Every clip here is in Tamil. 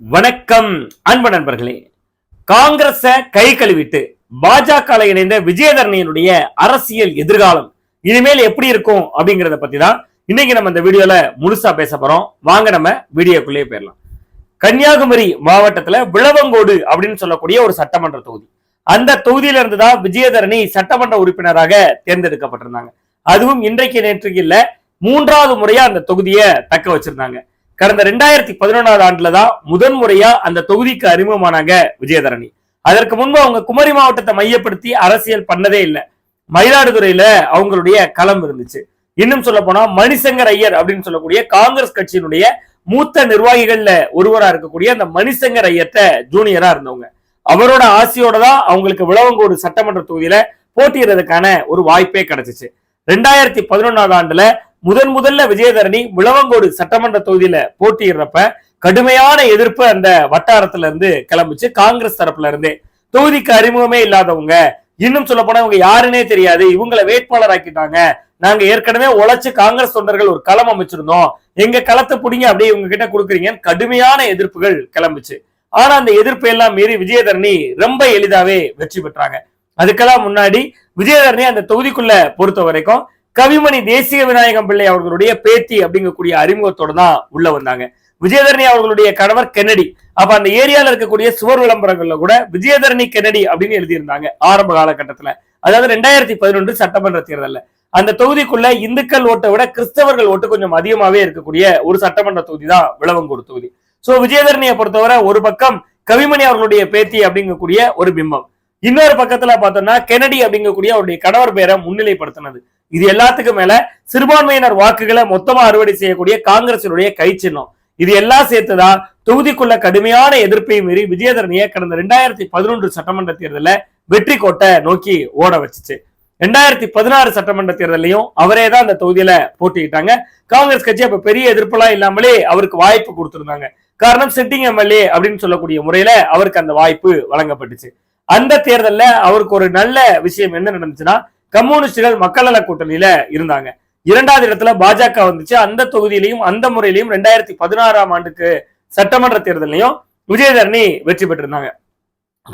வணக்கம் அன்பு நண்பர்களே. காங்கிரஸ கை கழுவிட்டு பாஜக இணைந்த விஜயதரணியனுடைய அரசியல் எதிர்காலம் இனிமேல் எப்படி இருக்கும் அப்படிங்கறத பத்தி தான் இன்னைக்கு நம்ம இந்த வீடியோல முழுசா பேச போறோம். வாங்க நம்ம வீடியோக்குள்ளேயே போயிடலாம். கன்னியாகுமரி மாவட்டத்துல விளவங்கோடு அப்படின்னு சொல்லக்கூடிய ஒரு சட்டமன்ற தொகுதி. அந்த தொகுதியில இருந்துதான் விஜயதரணி சட்டமன்ற உறுப்பினராக தேர்ந்தெடுக்கப்பட்டிருந்தாங்க. அதுவும் இன்றைக்கு நேற்றுக்கு இல்ல மூன்றாவது முறையா அந்த தொகுதியை தக்க வச்சிருந்தாங்க. கடந்த ரெண்டாயிரத்தி பதினொன்றாவது ஆண்டுல தான் முதன் முறையா அந்த தொகுதிக்கு அறிமுகமானாங்க விஜயதரணி. அதற்கு முன்பு அவங்க குமரி மாவட்டத்தை மையப்படுத்தி அரசியல் பண்ணதே இல்லை. மயிலாடுதுறையில அவங்களுடைய களம் இருந்துச்சு. இன்னும் சொல்ல போனா மணிசங்கர் ஐயர் அப்படின்னு சொல்லக்கூடிய காங்கிரஸ் கட்சியினுடைய மூத்த நிர்வாகிகள்ல ஒருவரா இருக்கக்கூடிய அந்த மணிசங்கர் ஐயர்ட்ட ஜூனியரா இருந்தவங்க. அவரோட ஆசையோட தான் அவங்களுக்கு விளவங்கோடு சட்டமன்ற தொகுதியில போட்டியிடுறதுக்கான ஒரு வாய்ப்பே கிடைச்சிச்சு. ரெண்டாயிரத்தி பதினொன்னாவது ஆண்டுல முதன் முதல்ல விஜயதரணி விளவங்கோடு சட்டமன்ற தொகுதியில போட்டியிடுறப்ப கடுமையான எதிர்ப்பு அந்த வட்டாரத்துல இருந்து கிளம்பிச்சு. காங்கிரஸ் தரப்புல இருந்தே. தொகுதிக்கு அறிமுகமே இல்லாதவங்க இன்னும் சொல்ல போனா இவங்க யாருன்னே தெரியாது. இவங்களை வேட்பாளர் ஆக்கிட்டாங்க நாங்க ஏற்கனவே உழைச்சு காங்கிரஸ் தொண்டர்கள் ஒரு களம் அமைச்சிருந்தோம். எங்க களத்தை புடிங்க அப்படியே இவங்க கிட்ட கொடுக்குறீங்கன்னு கடுமையான எதிர்ப்புகள் கிளம்புச்சு. ஆனா அந்த எதிர்ப்பை எல்லாம் மீறி விஜயதரணி ரொம்ப எளிதாவே வெற்றி பெற்றாங்க. அதுக்கெல்லாம் முன்னாடி விஜயதரணி அந்த தொகுதிக்குள்ள பொறுத்த வரைக்கும் கவிமணி தேசிய விநாயகம் பிள்ளை அவர்களுடைய பேத்தி அப்படிங்கக்கூடிய அறிமுகத்தோட தான் உள்ள வந்தாங்க. விஜயதரணி அவர்களுடைய கணவர் கென்னடி. அப்ப அந்த ஏரியால இருக்கக்கூடிய சுவர் விளம்பரங்கள்ல கூட விஜயதரணி கென்னடி அப்படின்னு எழுதியிருந்தாங்க ஆரம்ப காலகட்டத்துல. அதாவது ரெண்டாயிரத்தி பதினொன்று சட்டமன்ற தேர்தல்ல. அந்த தொகுதிக்குள்ள இந்துக்கள் ஓட்டை விட கிறிஸ்தவர்கள் ஓட்டு கொஞ்சம் அதிகமாவே இருக்கக்கூடிய ஒரு சட்டமன்ற தொகுதி தான் விளவங்கூர் தொகுதி. சோ விஜயதரணியை பொறுத்தவரை ஒரு பக்கம் கவிமணி அவர்களுடைய பேத்தி அப்படிங்கக்கூடிய ஒரு பிம்பம். இன்னொரு பக்கத்துல பார்த்தோம்னா கெனடி அப்படிங்கக்கூடிய அவருடைய கணவர் பேரை முன்னிலைப்படுத்தினது. இது எல்லாத்துக்கும் மேல சிறுபான்மையினர் வாக்குகளை மொத்தமா அறுவடை செய்யக்கூடிய காங்கிரசினுடைய கை சின்னம். இது எல்லாம் சேர்த்துதான் தொகுதிக்குள்ள கடுமையான எதிர்ப்பை மீறி விஜயதரணியை கடந்த ரெண்டாயிரத்தி பதினொன்று சட்டமன்ற தேர்தலில் வெற்றி கோட்டை நோக்கி ஓட வச்சுச்சு. ரெண்டாயிரத்தி பதினாறு சட்டமன்ற தேர்தலையும் அவரே தான் அந்த தொகுதியில போட்டிக்கிட்டாங்க காங்கிரஸ் கட்சி அப்ப பெரிய எதிர்ப்பெல்லாம் இல்லாமலே அவருக்கு வாய்ப்பு கொடுத்திருந்தாங்க. காரணம் சிட்டிங் எம்எல்ஏ அப்படின்னு சொல்லக்கூடிய முறையில அவருக்கு அந்த வாய்ப்பு வழங்கப்பட்டுச்சு. அந்த தேர்தல்ல அவருக்கு ஒரு நல்ல விஷயம் என்ன நடந்துச்சுன்னா கம்யூனிஸ்டுகள் மக்கள் நல கூட்டணியில இருந்தாங்க. இரண்டாவது இடத்துல பாஜக வந்துச்சு. அந்த தொகுதியிலையும் அந்த முறையிலையும் ரெண்டாயிரத்தி பதினாறாம் ஆண்டுக்கு சட்டமன்ற தேர்தலையும் விஜயதரணி வெற்றி பெற்றிருந்தாங்க.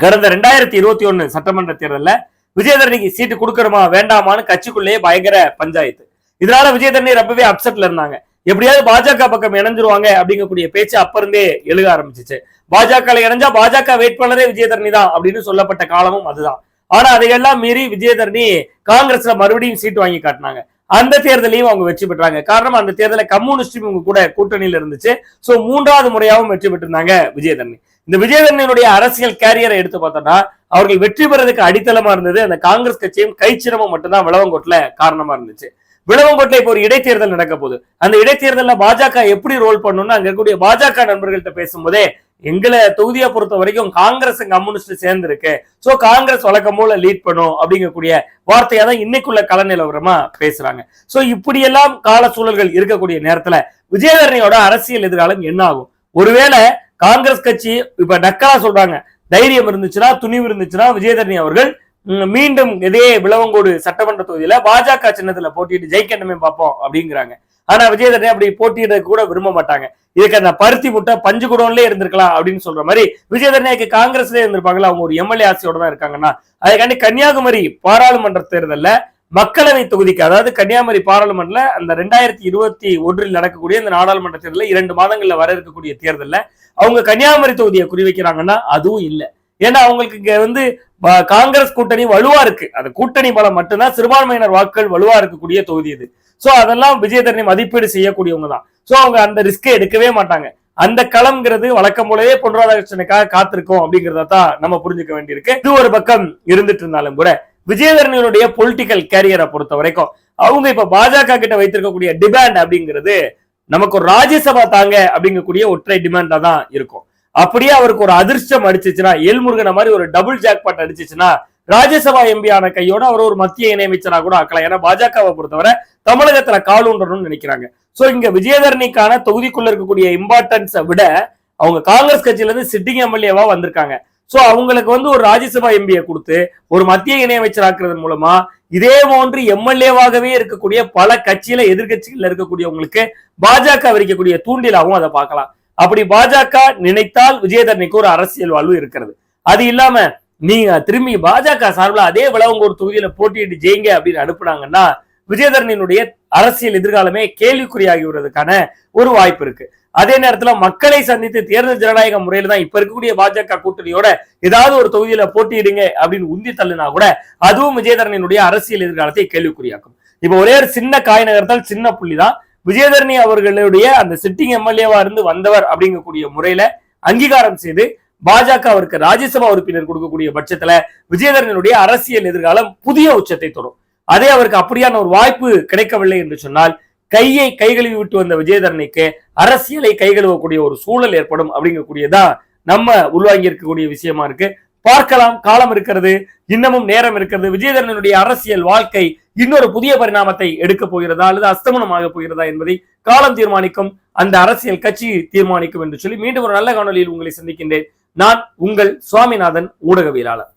கடந்த ரெண்டாயிரத்தி இருபத்தி ஒண்ணு சட்டமன்ற தேர்தல்ல விஜயதரணிக்கு சீட்டு கொடுக்கணுமா வேண்டாமான்னு கட்சிக்குள்ளேயே பயங்கர பஞ்சாயத்து. இதனால விஜயதரணி ரொம்பவே அப்செட்ல இருந்தாங்க. எப்படியாவது பாஜக பக்கம் இணைஞ்சிருவாங்க அப்படிங்கக்கூடிய பேச்சு அப்ப இருந்தே எழுக ஆரம்பிச்சிச்சு. பாஜக இணைஞ்சா பாஜக வேட்பாளரே விஜயதரணி தான் அப்படின்னு சொல்லப்பட்ட காலமும் அதுதான். ஆனா அதையெல்லாம் மீறி விஜயதரணி காங்கிரஸ்ல மறுபடியும் சீட் வாங்கி காட்டினாங்க. அந்த தேர்தலையும் அவங்க வெற்றி பெற்றாங்க. காரணம் அந்த தேர்தலை கம்யூனிஸ்டும் இவங்க கூட கூட்டணியில இருந்துச்சு. சோ மூன்றாவது முறையாகவும் வெற்றி பெற்றிருந்தாங்க விஜயதரணி. இந்த விஜயதரணியினுடைய அரசியல் கேரியரை எடுத்து பார்த்தோம்னா அவர்கள் வெற்றி பெறதுக்கு அடித்தளமா இருந்தது அந்த காங்கிரஸ் கட்சியும் கைச்சிரமும் மட்டும்தான் விளவங்கோட்டுல காரணமா இருந்துச்சு. விளவங்கோட்டில் இப்போ ஒரு இடைத்தேர்தல் நடக்க போகுது. அந்த இடைத்தேர்தலில் பாஜக எப்படி ரோல் பண்ணணும்னு அங்க இருக்கக்கூடிய பாஜக நண்பர்கள்ட்ட பேசும்போதே எங்களை தொகுதியை பொறுத்த வரைக்கும் காங்கிரஸ் கம்யூனிஸ்ட் சேர்ந்து இருக்கு சோ காங்கிரஸ் வழக்கம் போல லீட் பண்ணும் அப்படிங்கக்கூடிய வார்த்தையா தான் இன்னைக்குள்ள கள நிலவரமா பேசுறாங்க. சோ இப்படியெல்லாம் கால சூழல்கள் இருக்கக்கூடிய நேரத்துல விஜயதரணியோட அரசியல் எதிர்காலம் என்ன ஆகும்? ஒருவேளை காங்கிரஸ் கட்சி இப்ப நக்கலா சொல்றாங்க. தைரியம் இருந்துச்சுன்னா துணிவு இருந்துச்சுன்னா விஜயதரணி அவர்கள் மீண்டும் இதே விளவங்கோடு சட்டமன்ற தொகுதியில பாஜக சின்னத்துல போட்டிட்டு ஜெயிக்கணுமே பார்ப்போம் அப்படிங்கிறாங்க. ஆனா விஜயதரணி அப்படி போட்டியிட கூட விரும்ப மாட்டாங்க. இதுக்கு அந்த பருத்தி முட்டை பஞ்சு குடோன்லயே இருந்திருக்கலாம் அப்படின்னு சொல்ற மாதிரி விஜயதரணிக்கு காங்கிரஸ்லயே இருந்திருப்பாங்களா அவங்க ஒரு எம்எல்ஏ ஆசையோட தான் இருக்காங்கன்னா அதுக்காண்டி கன்னியாகுமரி பாராளுமன்ற தேர்தல்ல மக்களவை தொகுதிக்கு அதாவது கன்னியாகுமரி பாராளுமன்றல அந்த ரெண்டாயிரத்தி இருபத்தி ஒன்றில் நடக்கக்கூடிய இந்த நாடாளுமன்ற தேர்தலில் இரண்டு மாதங்கள்ல வர இருக்கக்கூடிய தேர்தல்ல அவங்க கன்னியாகுமரி தொகுதியை குறிவைக்கிறாங்கன்னா அதுவும் இல்லை. ஏன்னா அவங்களுக்கு இங்க வந்து காங்கிரஸ் கூட்டணி வலுவா இருக்கு. அந்த கூட்டணி பலம் மட்டும்தான் சிறுபான்மையினர் வாக்குகள் வலுவா இருக்கக்கூடிய தொகுதி இது. சோ அதெல்லாம் விஜயதரணி மதிப்பீடு செய்யக்கூடியவங்க தான். சோ அவங்க அந்த ரிஸ்கை எடுக்கவே மாட்டாங்க. அந்த களம்ங்கிறது வழக்கம் போலவே பொன் ராதாகிருஷ்ணனுக்காக காத்திருக்கோம் அப்படிங்கறத தான் நம்ம புரிஞ்சுக்க வேண்டியிருக்கு. இது ஒரு பக்கம் இருந்துட்டு இருந்தாலும் கூட விஜயதரணியனுடைய பொலிட்டிக்கல் கேரியரை பொறுத்த வரைக்கும் அவங்க இப்ப பாஜக கிட்ட வைத்திருக்கக்கூடிய டிமாண்ட் அப்படிங்கிறது நமக்கு ஒரு ராஜ்யசபா தாங்க அப்படிங்கக்கூடிய ஒற்றை டிமாண்டா தான் இருக்கும். அப்படியே அவருக்கு ஒரு அதிர்ஷ்டம் அடிச்சிச்சுன்னா எல்முருகனை மாதிரி ஒரு டபுள் ஜாக்பாட் அடிச்சிச்சுன்னா ராஜ்யசபா எம்பி ஆன கையோட அவர் ஒரு மத்திய இணையமைச்சரா கூட ஆக்கலாம். ஏன்னா பாஜகவை பொறுத்தவரை தமிழகத்துல காலூன்றணும்னு நினைக்கிறாங்க. சோ இங்க விஜயதரணிக்கான தொகுதிக்குள்ள இருக்கக்கூடிய இம்பார்ட்டன்ஸை விட அவங்க காங்கிரஸ் கட்சியில இருந்து சிட்டிங் எம்எல்ஏவா வந்திருக்காங்க. சோ அவங்களுக்கு வந்து ஒரு ராஜ்யசபா எம்பியை கொடுத்து ஒரு மத்திய இணையமைச்சர் ஆக்குறதன் மூலமா இதே போன்று எம்எல்ஏவாகவே இருக்கக்கூடிய பல கட்சியில எதிர்கட்சிகள் இருக்கக்கூடியவங்களுக்கு பாஜக விரிக்கக்கூடிய தூண்டிலாகவும் அதை பார்க்கலாம். அப்படி பாஜக நினைத்தால் விஜயதரணிக்கு ஒரு அரசியல் வாழ்வு இருக்கிறது. அது இல்லாம நீங்க திரும்பி பாஜக சார்பில் அதே விளவங்கூர் தொகுதியில போட்டியிட்டு ஜெயிங்க அப்படின்னு அனுப்புனாங்கன்னா விஜயதரணியினுடைய அரசியல் எதிர்காலமே கேள்விக்குறியாகிவிடுறதுக்கான ஒரு வாய்ப்பு இருக்கு. அதே நேரத்துல மக்களை சந்தித்து தேர்தல் ஜனநாயக முறையில தான் இப்ப இருக்கக்கூடிய பாஜக கூட்டணியோட ஏதாவது ஒரு தொகுதியில போட்டியிடுங்க அப்படின்னு உந்தி தள்ளுனா கூட அதுவும் விஜயதரணியினுடைய அரசியல் எதிர்காலத்தை கேள்விக்குறியாக்கும். இப்ப ஒரே ஒரு சின்ன காய் நகர்த்தால் சின்ன புள்ளி தான். விஜயதரணி அவர்களுடைய அந்த சிட்டிங் எம்எல்ஏவா இருந்து வந்தவர் அப்படிங்கக்கூடிய முறையில அங்கீகாரம் செய்து பாஜக அவருக்கு ராஜ்யசபா உறுப்பினர் கொடுக்கக்கூடிய பட்சத்துல விஜயதரனுடைய அரசியல் எதிர்காலம் புதிய உச்சத்தை தொடும். அதே அவருக்கு அப்படியான ஒரு வாய்ப்பு கிடைக்கவில்லை என்று சொன்னால் கையை கைகழுவி விட்டு வந்த விஜயதரணிக்கு அரசியலை கைகழுவக்கூடிய ஒரு சூழல் ஏற்படும் அப்படிங்கக்கூடியதான் நம்ம உள்வாங்கி இருக்கக்கூடிய விஷயமா இருக்கு. பார்க்கலாம் காலம் இருக்கிறது இன்னமும் நேரம் இருக்கிறது. விஜயதரனுடைய அரசியல் வாழ்க்கை இன்னொரு புதிய பரிணாமத்தை எடுக்க போகிறதா அல்லது அஸ்தமனமாக போகிறதா என்பதை காலம் தீர்மானிக்கும் அந்த அரசியல் கட்சி தீர்மானிக்கும் என்று சொல்லி மீண்டும் ஒரு நல்ல காணொலியில் உங்களை சந்திக்கின்றேன். நான் உங்கள் சுவாமிநாதன் ஊடகவியலாளர்.